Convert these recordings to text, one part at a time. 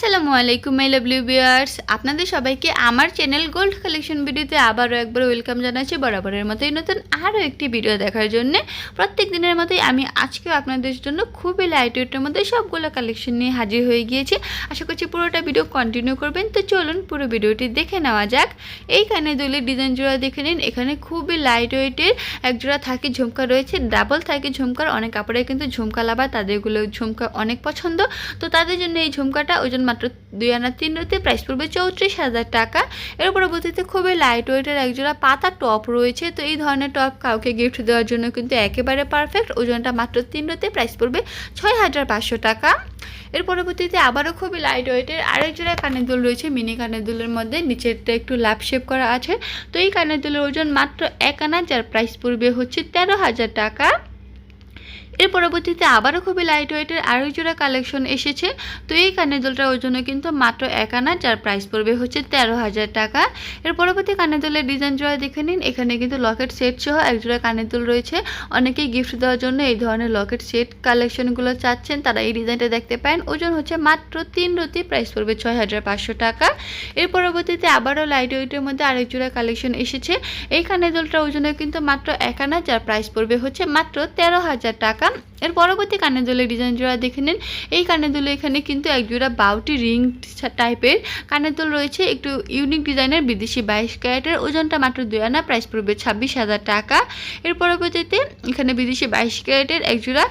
আসসালামু আলাইকুম my lovely viewers আপনাদের সবাইকে আমার চ্যানেল গোল্ড কালেকশন ভিডিওতে আবারও একবার ওয়েলকাম জানাচ্ছি বরাবরের মতোই নতুন আরও একটি ভিডিও দেখার জন্য। প্রত্যেক দিনের মতোই আমি আজকেও আপনাদের জন্য খুবই লাইট ওয়েটের মধ্যে সবগুলো কালেকশন নিয়ে হাজির হয়ে গিয়েছি। আশা করছি পুরোটা ভিডিও কন্টিনিউ করবেন। তো চলুন পুরো ভিডিওটি দেখে নেওয়া যাক। এই কানে ডিজাইন জোড়া দেখে নিন। এখানে খুবই লাইট ওয়েটের এক জোড়া থাকে ঝুমকা রয়েছে। ডাবল থাকে ঝুমকার। অনেক কাপড়ে কিন্তু ঝুমকা লাভা তাদেরগুলো ঝুমকা অনেক পছন্দ। তো তাদের জন্য এই ঝুমকাটা ওজন মাত্র দুই আনা তিন রুতে প্রাইস পড়বে চৌত্রিশ হাজার টাকা। এর পরবর্তীতে খুবই লাইট ওয়েটের একজোড়া পাতা টপ রয়েছে। তো এই ধরনের টপ কাউকে গিফট দেওয়ার জন্য কিন্তু একেবারে পারফেক্ট ওজনটা মাত্র তিন রুতে প্রাইস পড়বে ছয় হাজার পাঁচশো টাকা। এর পরবর্তীতে আবারও খুবই লাইট ওয়েটের আরেক জোড়া কানের দুল রয়েছে মিনি কানের দুলের মধ্যে। নিচেরটা একটু লাভ শেপ করা আছে। তো এই কানের দুলের ওজন মাত্র এক আনা, যার প্রাইস পড়বে হচ্ছে তেরো হাজার টাকা। এর পরবর্তীতে আবারও খুবই লাইট ওয়েটের আরও জোড়া কালেকশন এসেছে। তো এই কানের দুলটার ওজন কিন্তু মাত্র এক আনা, যার প্রাইস পড়বে হচ্ছে তেরো হাজার টাকা। এর পরবর্তী কানের দুলের ডিজাইন জোড়া দেখে নিন। এখানে কিন্তু লকেট সেট সহ এক জোড়া কানের দুল রয়েছে। অনেকেই গিফট দেওয়ার জন্য এই ধরনের লকেট সেট কালেকশনগুলো চাচ্ছেন। তারা এই ডিজাইনটা দেখতে পারেন। ওজন হচ্ছে মাত্র তিন রতি প্রাইস পড়বে ছয় হাজার পাঁচশো টাকা। এর পরবর্তীতে আবারও লাইট ওয়েটের মধ্যে আরেক জোড়া কালেকশন এসেছে। এই কানের দুলটার ওজনে কিন্তু মাত্র এক আনা, যার প্রাইস পড়বে হচ্ছে মাত্র তেরো হাজার টাকা। এর পরবর্তী কানের দুলের ডিজাইন জোড়া দেখে নিন। এই কানের দুলে এখানে কিন্তু এক জোড়া বাউটি রিং টাইপের কানের দুল রয়েছে। একটু ইউনিক ডিজাইনের বিদেশি বাইশ ক্যারেটের। ওজনটা মাত্র দুই আনা, প্রাইস পড়বে ছাব্বিশ হাজার টাকা। এর পরবর্তীতে এখানে বিদেশি বাইশ ক্যারেটের এক জোড়া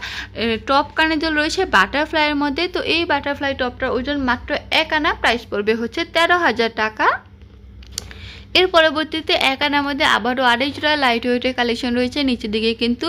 টপ কানের দুল রয়েছে বাটারফ্লাইয়ের মধ্যে। তো এই বাটারফ্লাই টপটার ওজন মাত্র এক আনা, প্রাইস পড়বে হচ্ছে তেরো হাজার টাকা। এর পরবর্তীতে এক আনার মধ্যে আবারও আড়াই জোড়া লাইট ওয়েটের কালেকশন রয়েছে। নিচের দিকে কিন্তু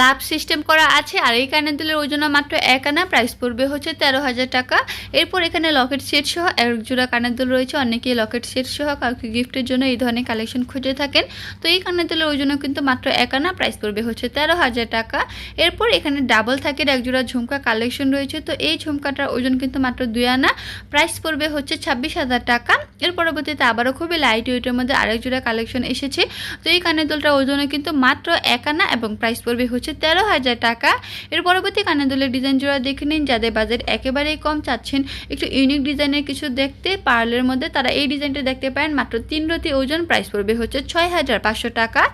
লাভ সিস্টেম করা আছে, আর এই কানের দুলের ওজন মাত্র এক আনা প্রাইস পড়বে হচ্ছে তেরো হাজার টাকা। এরপর এখানে লকেট সেট সহ এক জোড়া কানের দুল রয়েছে, অনেকেই লকেট সেট সহ কাউকে গিফটের জন্য এই ধরনের কালেকশন খুঁজে থাকেন। তো এই কানের দুলের ওজনও কিন্তু মাত্র এক আনা প্রাইস পড়বে হচ্ছে তেরো হাজার টাকা। এরপর এখানে ডাবল থাকের এক জোড়া ঝুমকা কালেকশন রয়েছে, তো এই ঝুমকাটার ওজন কিন্তু মাত্র দুই আনা প্রাইস পড়বে হচ্ছে ছাব্বিশ হাজার টাকা। এর পরবর্তীতে আবারও খুবই লাইট ওয়েটের মধ্যে আরেক জোড়া কালেকশন এসেছে, তো এই কানের দুলটার ওজনও কিন্তু মাত্র এক আনা এবং প্রাইস পড়বে হচ্ছে তেরো হাজার টাকা। এর পরবর্তী কানের দুলের ডিজাইন জোড়া দেখে নিন, যাদের বাজেট একেবারেই কম চাচ্ছেন। একটু ইউনিক ডিজাইনের কিছু দেখতে পার্লের মধ্যে, তারা এই ডিজাইনটা দেখতে পারেন, মাত্র তিন রতি ওজন প্রাইস পড়বে হচ্ছে ছয় হাজার পাঁচশো টাকা।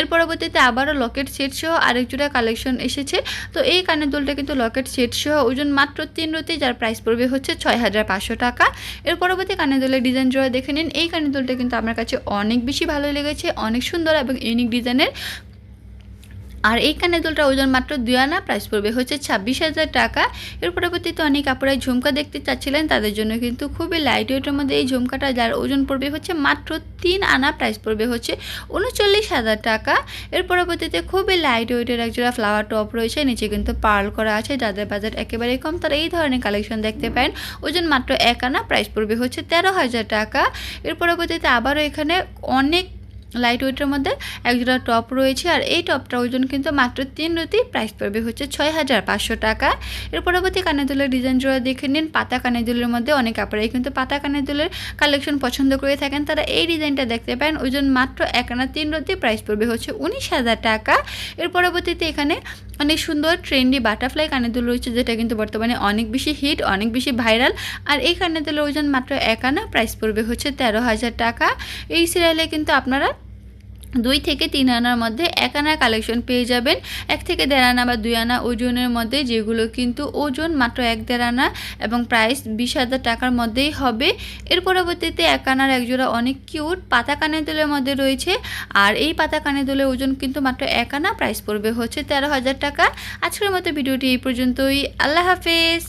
এর পরবর্তীতে আবারও লকেট সেট সহ আরেক জোড়া কালেকশন এসেছে। তো এই কানের দুলটা কিন্তু লকেট সেট সহ ওজন মাত্র তিন রতি, যার প্রাইস পড়বে হচ্ছে ছয় হাজার পাঁচশো টাকা। এর পরবর্তী কানের দুলের ডিজাইন জোড়া দেখে নিন, এই কানের দুলটা কিন্তু আমার কাছে অনেক বেশি ভালো লেগেছে, অনেক সুন্দর এবং ইউনিক ডিজাইনের আর এই কানের দুলটা ওজন মাত্র দুই আনা প্রাইস পড়বে হচ্ছে ছাব্বিশ হাজার টাকা। এর পরবর্তীতে অনেক কাপড়ায় ঝুমকা দেখতে চাচ্ছিলেন, তাদের জন্য কিন্তু খুবই লাইট ওয়েটের মধ্যে এই ঝুমকাটা, যার ওজন পড়বে হচ্ছে মাত্র তিন আনা প্রাইস পড়বে হচ্ছে উনচল্লিশ হাজার টাকা। এর পরবর্তীতে খুবই লাইট ওয়েটের একজোড়া ফ্লাওয়ার টপ রয়েছে, নিচে কিন্তু পার্ল করা আছে, যাদের বাজার একেবারেই কম, তারা এই ধরনের কালেকশন দেখতে পারেন। ওজন মাত্র এক আনা প্রাইস পড়বে হচ্ছে তেরো হাজার টাকা। এর পরবর্তীতে আবারও এখানে অনেক লাইট ওয়েটের মধ্যে একজোড়া টপ রয়েছে আর এই টপটা ওজন কিন্তু মাত্র তিন রতি প্রাইস পড়বে হচ্ছে ছয় হাজার পাঁচশো টাকা। এর পরবর্তী কানের দুলের ডিজাইন জোড়া দেখে নিন। পাতা কানের দুলের মধ্যে অনেক কাপড়াই কিন্তু পাতা কানের দুলের কালেকশন পছন্দ করে থাকেন। তারা এই ডিজাইনটা দেখতে পারেন ওজন মাত্র এক আনা তিন রতি প্রাইস পড়বে হচ্ছে উনিশ হাজার টাকা। এর পরবর্তীতে এখানে অনেক সুন্দর ট্রেন্ডি বাটারফ্লাই কানের দুল রয়েছে, যেটা কিন্তু বর্তমানে অনেক বেশি হিট অনেক বেশি ভাইরাল আর এই কানের দুলের ওজন মাত্র এক আনা প্রাইস পড়বে হচ্ছে তেরো হাজার টাকা। এই সিরিয়ালে কিন্তু আপনারা দুই থেকে তিন আনার মধ্যে এক আনার কালেকশন পেয়ে যাবেন। এক থেকে দেড় আনা বা দুই আনা ওজনের মধ্যে যেগুলো কিন্তু ওজন মাত্র এক দেড় আনা এবং প্রাইস বিশ হাজার টাকার মধ্যেই হবে। এর পরবর্তীতে এক আনার একজোড়া অনেক কিউট পাতা কানের দোলের মধ্যে রয়েছে। আর এই পাতা কানের দোলের ওজন কিন্তু মাত্র এক আনা প্রাইস পড়বে হচ্ছে তেরো হাজার টাকা। আজকের মতো ভিডিওটি এই পর্যন্তই। আল্লাহ হাফেজ।